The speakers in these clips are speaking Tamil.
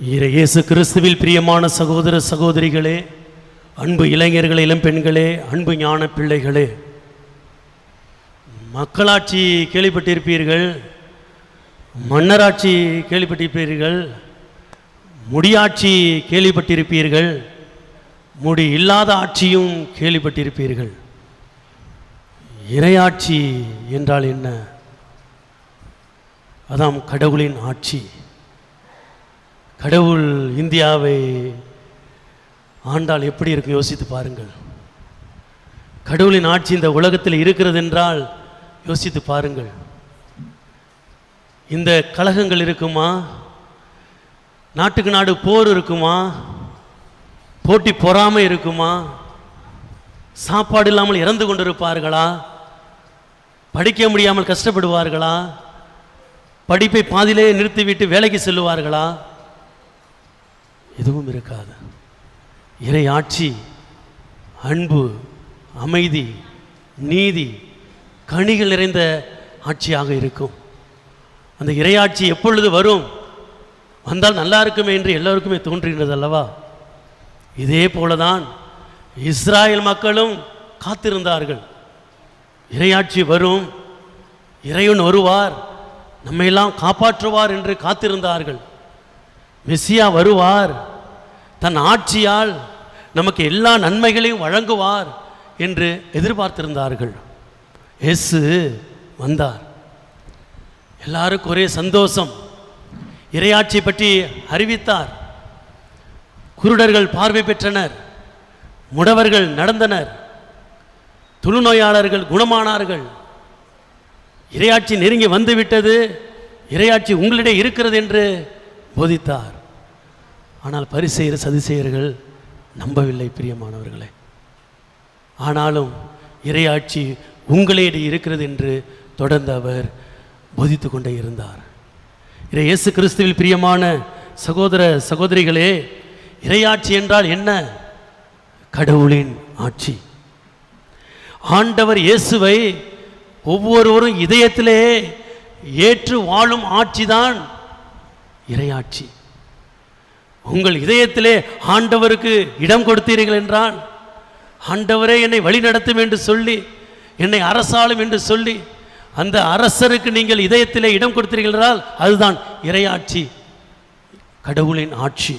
இறை இயேசு கிறிஸ்துவில் பிரியமான சகோதர சகோதரிகளே அன்பு இளைஞர்களே இளம் பெண்களே அன்பு ஞான பிள்ளைகளே மக்களாட்சி கேள்விப்பட்டிருப்பீர்கள் மன்னராட்சி கேள்விப்பட்டிருப்பீர்கள் முடியாட்சி கேள்விப்பட்டிருப்பீர்கள் முடி இல்லாத ஆட்சியும் கேள்விப்பட்டிருப்பீர்கள். இறையாட்சி என்றால் என்ன? அதாம் கடவுளின் ஆட்சி. கடவுள் இந்தியாவை ஆண்டால் எப்படி இருக்கும் யோசித்து பாருங்கள். கடவுளின் ஆட்சி இந்த உலகத்தில் இருக்கிறது என்றால் யோசித்து பாருங்கள். இந்த கலகங்கள் இருக்குமா? நாட்டுக்கு நாடு போர் இருக்குமா? போட்டி பொறாமை இருக்குமா? சாப்பாடு இல்லாமல் இறந்து கொண்டிருப்பார்களா? படிக்க முடியாமல் கஷ்டப்படுவார்களா? படிப்பை பாதியிலே நிறுத்திவிட்டு வேலைக்கு செல்லுவார்களா? எதுவும் இருக்காது. இறை ஆட்சி அன்பு அமைதி நீதி கனிகள் நிறைந்த ஆட்சியாக இருக்கும். அந்த இறையாட்சி எப்பொழுது வரும்? வந்தால் நல்லா இருக்குமே என்று எல்லோருக்குமே தோன்றுகின்றது அல்லவா? இதே போலதான் இஸ்ராயல் மக்களும் காத்திருந்தார்கள். இறையாட்சி வரும். இறைவன் வருவார். நம்மையெல்லாம் காப்பாற்றுவார் என்று காத்திருந்தார்கள். மெஸ்ஸியா வருவார். தன் ஆட்சியால் நமக்கு எல்லா நன்மைகளையும் வழங்குவார் என்று எதிர்பார்த்திருந்தார்கள். இயேசு வந்தார். எல்லாருக்கும் ஒரே சந்தோஷம். இறையாட்சி பற்றி அறிவித்தார். குருடர்கள் பார்வை பெற்றனர். முடவர்கள் நடந்தனர். துணுநோயாளர்கள் குணமானார்கள். இறையாட்சி நெருங்கி வந்துவிட்டது. இறையாட்சி உங்களிடையே இருக்கிறது என்று போதித்தார். ஆனால் பரிசெயர் சதிசெயர்கள் நம்பவில்லை பிரியமானவர்களே. ஆனாலும் இறையாட்சி உங்களிடையே இருக்கிறது என்று தொடர்ந்து அவர் போதித்து கொண்டே இருந்தார். இறை இயேசு கிறிஸ்துவில் பிரியமான சகோதர சகோதரிகளே இறையாட்சி என்றால் என்ன? கடவுளின் ஆட்சி. ஆண்டவர் இயேசுவை ஒவ்வொருவரும் இதயத்திலே ஏற்று வாழும் ஆட்சிதான் இறையாட்சி. உங்கள் இதயத்திலே ஆண்டவருக்கு இடம் கொடுத்தீர்கள் என்றான். ஆண்டவரே என்னை வழி நடத்தும் என்று சொல்லி என்னை அரசாளும் என்று சொல்லி அந்த அரசருக்கு நீங்கள் இதயத்திலே இடம் கொடுத்தீர்கள் என்றால் அதுதான் இறையாட்சி கடவுளின் ஆட்சி.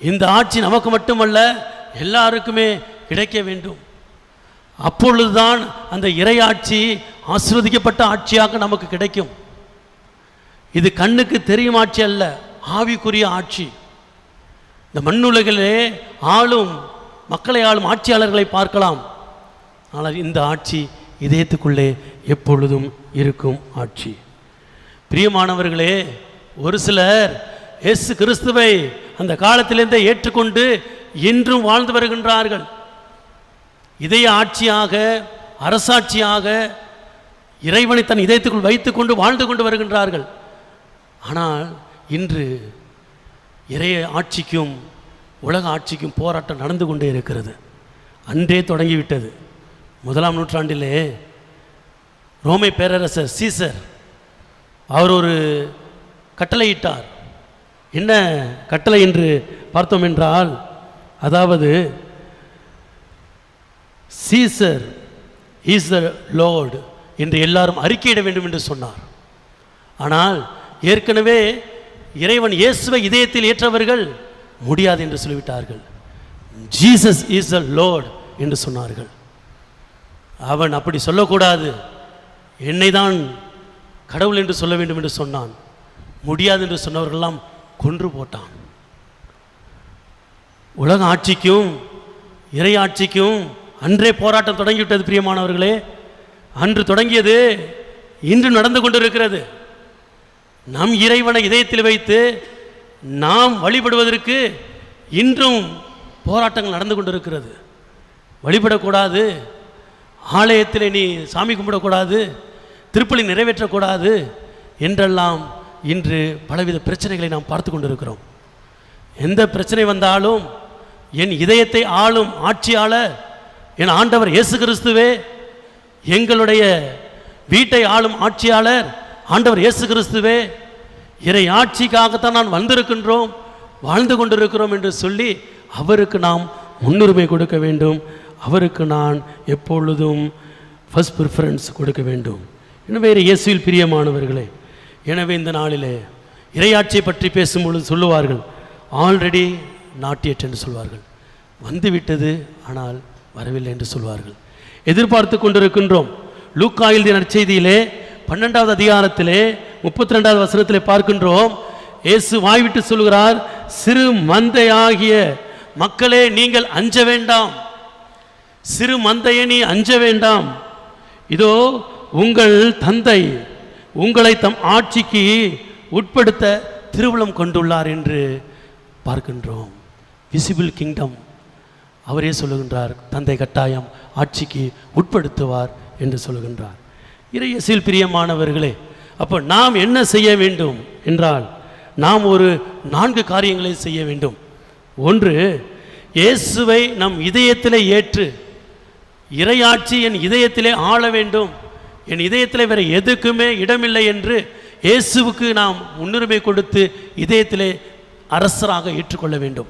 இந்த ஆட்சி நமக்கு மட்டுமல்ல எல்லாருக்குமே கிடைக்க வேண்டும். அப்பொழுதுதான் அந்த இறையாட்சி ஆசிர்வதிக்கப்பட்ட ஆட்சியாக நமக்கு கிடைக்கும். இது கண்ணுக்கு தெரியும் ஆட்சி அல்ல. ஆவிக்குரிய ஆட்சி. இந்த மண்ணுலகிலே ஆளும் மக்களை ஆளும் ஆட்சியாளர்களை பார்க்கலாம். ஆனால் இந்த ஆட்சி இதயத்துக்குள்ளே எப்பொழுதும் இருக்கும் ஆட்சி. பிரியமானவர்களே ஒரு சிலர் இயேசு கிறிஸ்துவை அந்த காலத்திலிருந்தே ஏற்றுக்கொண்டு இன்றும் வாழ்ந்து வருகின்றார்கள். இதய ஆட்சியாக அரசாட்சியாக இறைவனை தன் இதயத்துக்குள் வைத்துக்கொண்டு வாழ்ந்து கொண்டு வருகின்றார்கள். ஆனால் இன்று இறைய ஆட்சிக்கும் உலக ஆட்சிக்கும் போராட்டம் நடந்து கொண்டே இருக்கிறது. அன்றே தொடங்கிவிட்டது. முதலாம் நூற்றாண்டிலே ரோமை பேரரசர் சீசர் அவர் ஒரு கட்டளையிட்டார். என்ன கட்டளை என்று பார்த்தோம் என்றால் அதாவது சீசர் இஸ் த லோர்டு என்று எல்லாரும் அறிக்கையிட வேண்டும் என்று சொன்னார். ஆனால் ஏற்கனவே இறைவன் இயேசுவை இதயத்தில் ஏற்றவர்கள் முடியாது என்று சொல்லிவிட்டார்கள். ஜீசஸ் இஸ் அ லோர்ட் என்று சொன்னார்கள். அவன் அப்படி சொல்லக்கூடாது. என்னை தான் கடவுள் என்று சொல்ல வேண்டும் என்று சொன்னான். முடியாது என்று சொன்னவர்களெல்லாம் கொன்று போட்டான். உலக ஆட்சிக்கும் இறை ஆட்சிக்கும் அன்றே போராட்டம் தொடங்கிவிட்டது பிரியமானவர்களே. அன்று தொடங்கியது இன்று நடந்து கொண்டிருக்கிறது. நம் இறைவனை இதயத்தில் வைத்து நாம் வழிபடுவதற்கு இன்றும் போராட்டங்கள் நடந்து கொண்டிருக்கிறது. வழிபடக்கூடாது. ஆலயத்தில் நீ சாமி கும்பிடக்கூடாது. திருப்பலி நிறைவேற்றக்கூடாது என்றெல்லாம் இன்று பலவித பிரச்சனைகளை நாம் பார்த்து கொண்டிருக்கிறோம். எந்த பிரச்சனை வந்தாலும் என் இதயத்தை ஆளும் ஆட்சியாளர் என் ஆண்டவர் இயேசு கிறிஸ்துவே எங்களுடைய வீட்டை ஆளும் ஆட்சியாளர் ஆண்டவர் இயேசு கிறிஸ்துவே இறை ஆட்சிக்காகத்தான் நான் வந்திருக்கின்றோம் வாழ்ந்து கொண்டிருக்கிறோம் என்று சொல்லி அவருக்கு நாம் முன்னுரிமை கொடுக்க வேண்டும். அவருக்கு நான் எப்பொழுதும் ஃபஸ்ட் ப்ரிஃபரன்ஸ் கொடுக்க வேண்டும். எனவே இயேசுவில் பிரியமானவர்களே எனவே இந்த நாளிலே இறையாட்சியை பற்றி பேசும்பொழுது சொல்லுவார்கள் ஆல்ரெடி நாட்டியட் என்று சொல்வார்கள். வந்துவிட்டது ஆனால் வரவில்லை என்று சொல்வார்கள். எதிர்பார்த்து கொண்டிருக்கின்றோம். லூக்காயில் நற்செய்தியிலே பன்னெண்டாவது அதிகாரத்திலே முப்பத்தி ரெண்டாவது வசனத்திலே பார்க்கின்றோம். இயேசு வாய்விட்டு சொல்கிறார் சிறு மந்தையாகிய மக்களே நீங்கள் அஞ்ச வேண்டாம். சிறு மந்தையை நீ அஞ்ச வேண்டாம். இதோ உங்கள் தந்தை உங்களை தம் ஆட்சிக்கு உட்படுத்த திருவிழம் கொண்டுள்ளார் என்று பார்க்கின்றோம். விசிபிள் கிங்டம் அவரே சொல்லுகின்றார் தந்தை கட்டாயம் ஆட்சிக்கு உட்படுத்துவார் என்று சொல்லுகின்றார். இறையசில் பிரியமானவர்களே அப்போ நாம் என்ன செய்ய வேண்டும் என்றால் நாம் ஒரு நான்கு காரியங்களை செய்ய வேண்டும். ஒன்று இயேசுவை நம் இதயத்தில் ஏற்று இறையாட்சி என் இதயத்திலே ஆள வேண்டும். என் இதயத்தில் வேறு எதுக்குமே இடமில்லை என்று இயேசுவுக்கு நாம் முன்னுரிமை கொடுத்து இதயத்திலே அரசராக ஏற்றுக்கொள்ள வேண்டும்.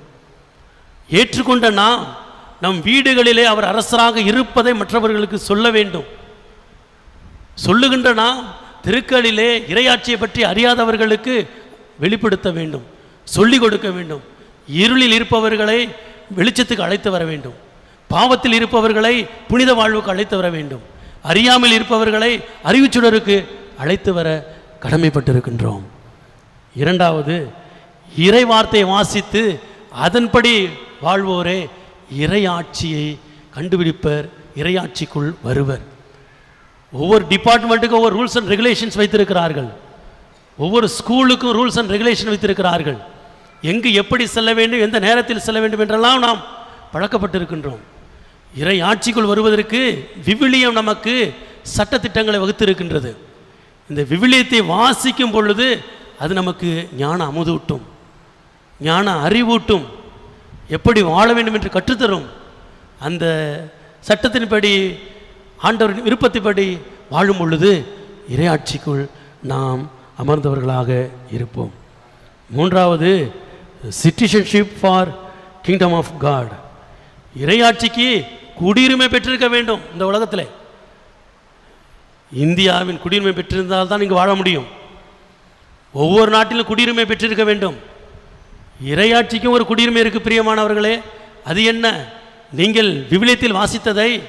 ஏற்றுக்கொண்ட நாம் நம் வீடுகளிலே அவர் அரசராக இருப்பதை மற்றவர்களுக்கு சொல்ல வேண்டும். சொல்லுகின்ற நாம் திருக்களிலே இறையாட்சியை பற்றி அறியாதவர்களுக்கு வெளிப்படுத்த வேண்டும் சொல்லிக் கொடுக்க வேண்டும். இருளில் இருப்பவர்களை வெளிச்சத்துக்கு அழைத்து வர வேண்டும். பாவத்தில் இருப்பவர்களை புனித வாழ்வுக்கு அழைத்து வர வேண்டும். அறியாமல் இருப்பவர்களை அறிவுச்சுடருக்கு அழைத்து வர கடமைப்பட்டிருக்கின்றோம். இரண்டாவது இறை வார்த்தையை வாசித்து அதன்படி வாழ்வோரே இறையாட்சியை கண்டுபிடிப்பர் இறையாட்சிக்குள் வருவர். ஒவ்வொரு டிபார்ட்மெண்ட்டுக்கும் ஒவ்வொரு ரூல்ஸ் அண்ட் ரெகுலேஷன்ஸ் வைத்திருக்கிறார்கள். ஒவ்வொரு ஸ்கூலுக்கும் ரூல்ஸ் அண்ட் ரெகுலேஷன் வைத்திருக்கிறார்கள். எங்கு எப்படி செல்ல வேண்டும் எந்த நேரத்தில் செல்ல வேண்டும் என்றெல்லாம் நாம் பழக்கப்பட்டிருக்கின்றோம். இறை ஆட்சிக்குள் வருவதற்கு விவிலியம் நமக்கு சட்டத்திட்டங்களை வகுத்திருக்கின்றது. இந்த விவிலியத்தை வாசிக்கும் பொழுது அது நமக்கு ஞான அமுதூட்டும் ஞான அறிவூட்டும். எப்படி வாழ வேண்டும் என்று கற்றுத்தரும். அந்த சட்டத்தின்படி ஆண்டவரின் விருப்பத்தின்படி வாழும் பொழுது இறையாட்சிக்குள் நாம் அமர்ந்தவர்களாக இருப்போம். மூன்றாவது citizenship for kingdom of God இறையாட்சிக்கு குடியுரிமை பெற்றிருக்க வேண்டும் இந்த உலகத்தில். இந்தியாவின் குடியுரிமை பெற்றிருந்தால் தான் இங்கே வாழ முடியும். ஒவ்வொரு நாட்டிலும் குடியுரிமை பெற்றிருக்க வேண்டும். இறையாட்சிக்கும் ஒரு குடியுரிமை இருக்கு பிரியமானவர்களே. அது என்ன? நீங்கள் விவிலியத்தில் வாசித்ததை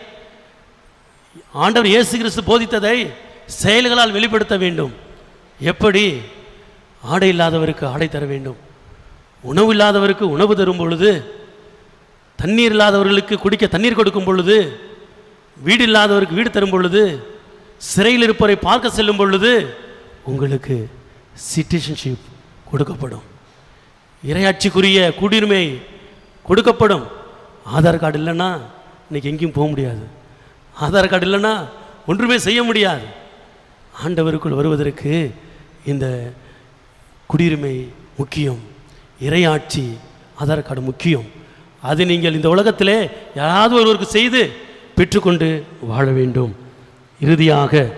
ஆண்டவர் இயேசு கிறிஸ்து போதித்ததை செயல்களால் வெளிப்படுத்த வேண்டும். எப்படி? ஆடை இல்லாதவருக்கு ஆடை தர வேண்டும். உணவு இல்லாதவருக்கு உணவு தரும் பொழுது தண்ணீர் இல்லாதவர்களுக்கு குடிக்க தண்ணீர் கொடுக்கும் பொழுது வீடு இல்லாதவருக்கு வீடு தரும் பொழுது சிறையில் இருப்பவரை பார்க்க செல்லும் பொழுது உங்களுக்கு சிட்டிசன்ஷிப் கொடுக்கப்படும். இரையாட்சிக்குரிய குடியுரிமை கொடுக்கப்படும். ஆதார் கார்டு இல்லைன்னா இன்றைக்கி எங்கேயும் போக முடியாது. ஆதார் கார்டு இல்லைன்னா ஒன்றுமே செய்ய முடியாது. ஆண்டவருக்குள் வருவதற்கு இந்த குடியுரிமை முக்கியம். இறையாட்சி ஆதார் கார்டு முக்கியம். அது நீங்கள் இந்த உலகத்திலே யாராவது ஒருவருக்கு செய்து பெற்றுக்கொண்டு வாழ வேண்டும். இறுதியாக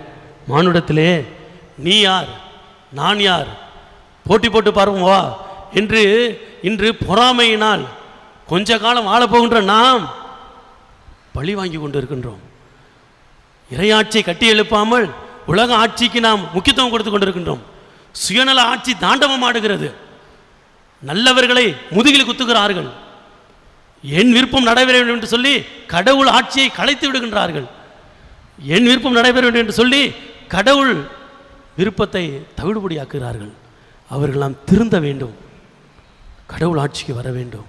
மானுடத்திலே நீ யார்? நான் யார்? போட்டி போட்டு பார்ப்போம் வா. என்று இன்று பொறாமையினால் கொஞ்ச காலம் வாழப்போகின்ற நாம் பழி வாங்கி கொண்டு இருக்கின்றோம். இறையாட்சியை கட்டி எழுப்பாமல் உலக ஆட்சிக்கு நாம் முக்கியத்துவம் கொடுத்து கொண்டிருக்கின்றோம். சுயநல ஆட்சி தாண்டவம் ஆடுகிறது நல்லவர்களை முதுகில் குத்துகிறார்கள். என் விருப்பம் நடைபெற வேண்டும் என்று சொல்லி கடவுள் ஆட்சியை கலைத்து விடுகின்றார்கள். என் விருப்பம் நடைபெற வேண்டும் என்று சொல்லி கடவுள் விருப்பத்தை தவிடுபடியாக்குகிறார்கள். அவர்கள் நாம் திருந்த வேண்டும். கடவுள் ஆட்சிக்கு வர வேண்டும்.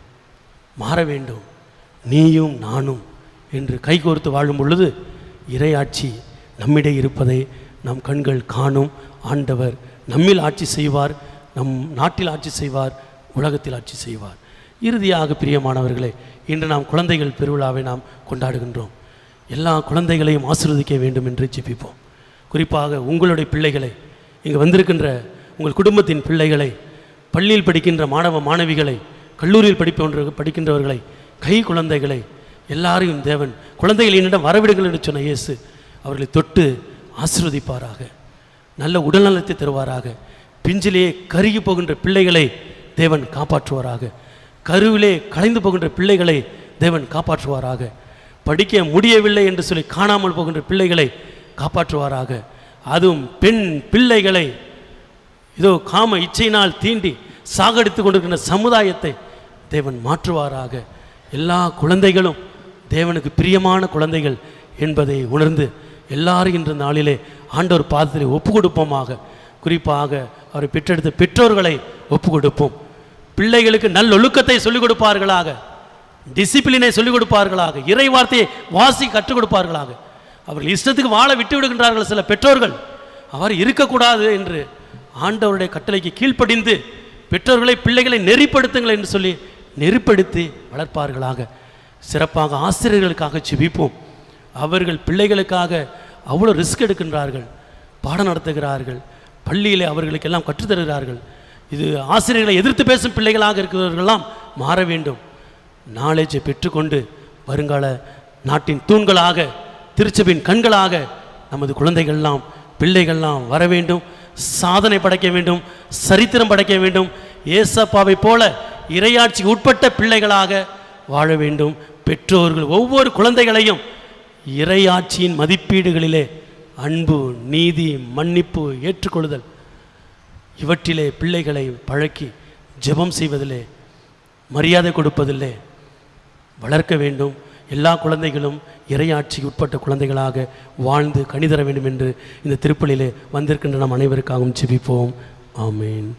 மாற வேண்டும். நீயும் நானும் என்று கைகோர்த்து வாழும் பொழுது இறையாட்சி நம்மிடையே இருப்பதை நம் கண்கள் காணும். ஆண்டவர் நம்மில் ஆட்சி செய்வார் நம் நாட்டில் ஆட்சி செய்வார் உலகத்தில் ஆட்சி செய்வார். இறுதியாக பிரியமானவர்களே இன்று நாம் குழந்தைகள் பெருவிழாவை நாம் கொண்டாடுகின்றோம். எல்லா குழந்தைகளையும் ஆசிர்வதிக்க வேண்டும் என்று ஜெபிப்போம். குறிப்பாக உங்களுடைய பிள்ளைகளை இங்கு வந்திருக்கின்ற உங்கள் குடும்பத்தின் பிள்ளைகளை பள்ளியில் படிக்கின்ற மாணவ மாணவிகளை கல்லூரியில் படிப்பவன்ற படிக்கின்றவர்களை கை குழந்தைகளை எல்லாரையும் தேவன் குழந்தைகள் என்னிடம் வரவிடுங்கள் என்று சொன்ன இயேசு அவர்களை தொட்டு ஆசிர்வதிப்பாராக. நல்ல உடல்நலத்தை தருவாராக. பிஞ்சிலேயே கருகி போகின்ற பிள்ளைகளை தேவன் காப்பாற்றுவாராக. கருவிலே கலைந்து போகின்ற பிள்ளைகளை தேவன் காப்பாற்றுவாராக. படிக்க முடியவில்லை என்று சொல்லி காணாமல் போகின்ற பிள்ளைகளை காப்பாற்றுவாராக. அதுவும் பெண் பிள்ளைகளை இதோ காம இச்சையினால் தீண்டி சாகடித்து கொண்டிருக்கின்ற சமுதாயத்தை தேவன் மாற்றுவாராக. எல்லா குழந்தைகளும் தேவனுக்கு பிரியமான குழந்தைகள் என்பதை உணர்ந்து எல்லாரும் இன்ற நாளிலே ஆண்டவர் பாதத்திலே ஒப்பு கொடுப்போமாக குறிப்பாக அவரை பெற்றெடுத்த பெற்றோர்களை ஒப்பு கொடுப்போம் பிள்ளைகளுக்கு நல்லொழுக்கத்தை சொல்லிக் கொடுப்பார்களாக. டிசிப்ளினை சொல்லிக் கொடுப்பார்களாக. இறை வார்த்தையை வாசி கற்றுக் கொடுப்பார்களாக. அவர்கள் இஷ்டத்துக்கு வாழ விட்டு விடுகின்றார்கள் சில பெற்றோர்கள். அவர் இருக்கக்கூடாது என்று ஆண்டவருடைய கட்டளைக்கு கீழ்ப்படிந்து பெற்றோர்களை பிள்ளைகளை நெறிப்படுத்துங்கள் என்று சொல்லி நெறிப்படுத்தி வளர்ப்பார்களாக. சிறப்பாக ஆசிரியர்களுக்காக செபிப்போம் அவர்கள் பிள்ளைகளுக்காக அவ்வளோ ரிஸ்க் எடுக்கின்றார்கள். பாடம் நடத்துகிறார்கள். பள்ளியிலே அவர்களுக்கு எல்லாம் கற்றுத்தருகிறார்கள் இது ஆசிரியர்களை எதிர்த்து பேசும் பிள்ளைகளாக இருக்கிறவர்களெல்லாம் மாற வேண்டும். நாலேஜை பெற்றுக்கொண்டு வருங்கால நாட்டின் தூண்களாக திருச்சபின் கண்களாக நமது குழந்தைகள்லாம் பிள்ளைகள்லாம் வர வேண்டும். சாதனை படைக்க வேண்டும். சரித்திரம் படைக்க வேண்டும். ஏசப்பாவை போல இரையாட்சிக்கு உட்பட்ட பிள்ளைகளாக வாழ வேண்டும். பெற்றோர்கள் ஒவ்வொரு குழந்தைகளையும் இறையாட்சியின் மதிப்பீடுகளிலே அன்பு நீதி மன்னிப்பு ஏற்றுக்கொள்ளுதல் இவற்றிலே பிள்ளைகளை பழக்கி ஜெபம் செய்வதிலே மரியாதை கொடுப்பதில்லை வளர்க்க வேண்டும். எல்லா குழந்தைகளும் இறையாட்சிக்கு உட்பட்ட குழந்தைகளாக வாழ்ந்து கணிதர வேண்டும் என்று இந்த திருப்பலியிலே வந்திருக்கின்ற நம் அனைவருக்காகவும் ஜெபிப்போம். ஆமேன்.